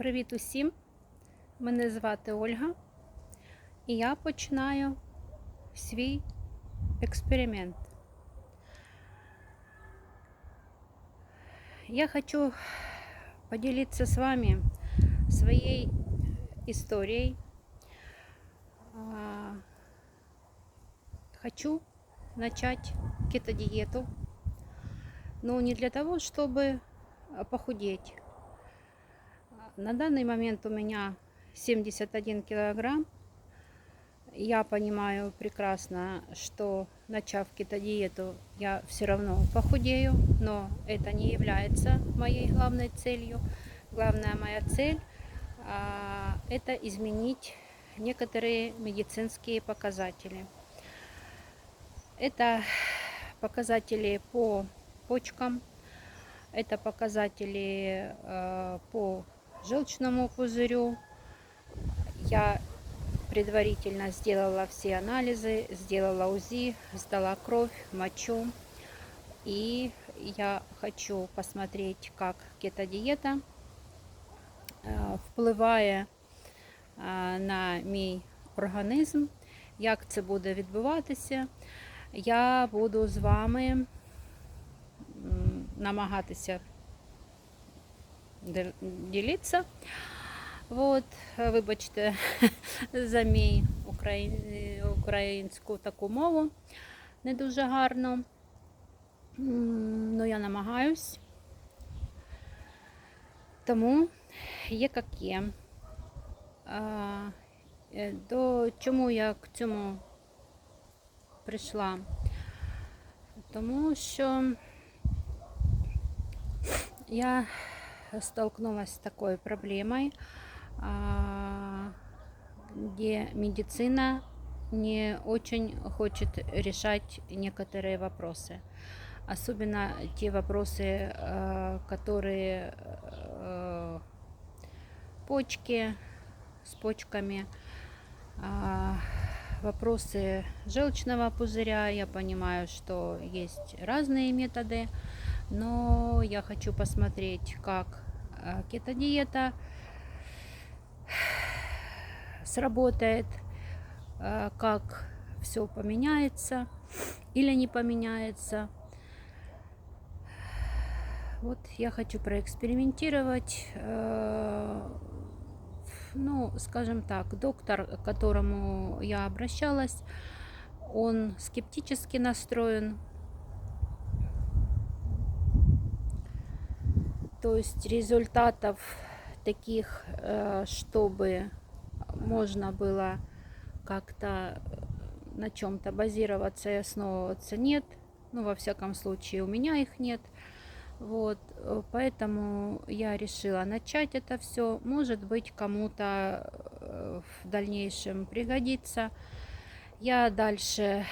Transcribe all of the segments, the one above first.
Привіт усім! Мене звати Ольга, і я починаю свій експеримент. Я хочу поделиться с вами своей историей. А, Хочу начать кетодиету, но не для того, чтобы похудеть. на данный момент у меня 71 килограмм. Я понимаю прекрасно, что начав кетодиету, я все равно похудею, но это не является моей главной целью. Главная моя цель а, это изменить некоторые медицинские показатели. Это показатели по почкам, это показатели э, по желчному пузырю. Я предварительно сделала все анализы, сделала УЗИ, сдала кровь, мочу. И я хочу посмотреть, как кетодиета э, впливає е, на мій організм, як це буде відбуватися. Я буду з вами м, намагатися дел- ділитися. От, вибачте за мій українську таку мову не дуже гарно. Ну, я намагаюсь. Тому є як є. Е, До чому я к цьому прийшла? Тому що я столкнулась с такой проблемой, а, где медицина не очень хочет решать некоторые вопросы. Особенно те вопросы, э, которые э, почки с почками, а, вопросы желчного пузыря. Я понимаю, что есть разные методы, но я хочу посмотреть, как э, кетодиета сработает, э, как все поменяется или не поменяется. Вот я хочу проэкспериментировать. э, Ну, скажем так, доктор, к которому я обращалась, он скептически настроен. То есть результатов таких, э, чтобы можно было как-то на чем-то базироваться и основываться нет. Ну, во всяком случае, у меня их нет. Вот, э, поэтому я решила начать это все. Может быть, кому-то э, в дальнейшем пригодится. Я дальше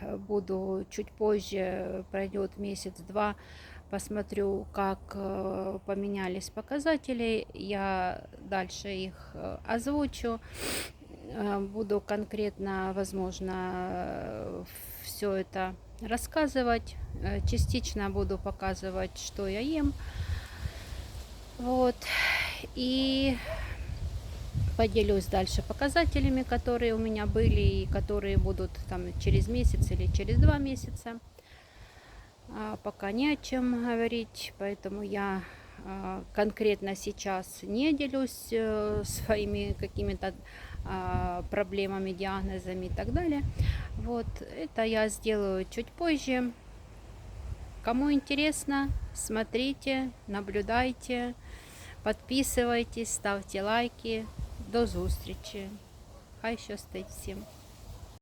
э, буду чуть позже, пройдет месяц-два, посмотрю, как э, поменялись показатели. Я дальше их э, озвучу. Э, Буду конкретно, возможно, все это рассказывать. Частично буду показывать, что я ем. Вот. И поделюсь дальше показателями, которые у меня были и которые будут там через месяц или через два месяца. А, пока не о чем говорить, поэтому я а, конкретно сейчас не делюсь э, своими какими-то а, проблемами, диагнозами и так далее. Вот это я сделаю чуть позже. Кому интересно, смотрите, наблюдайте, подписывайтесь, ставьте лайки. До зустрічі. Хай щастить всім.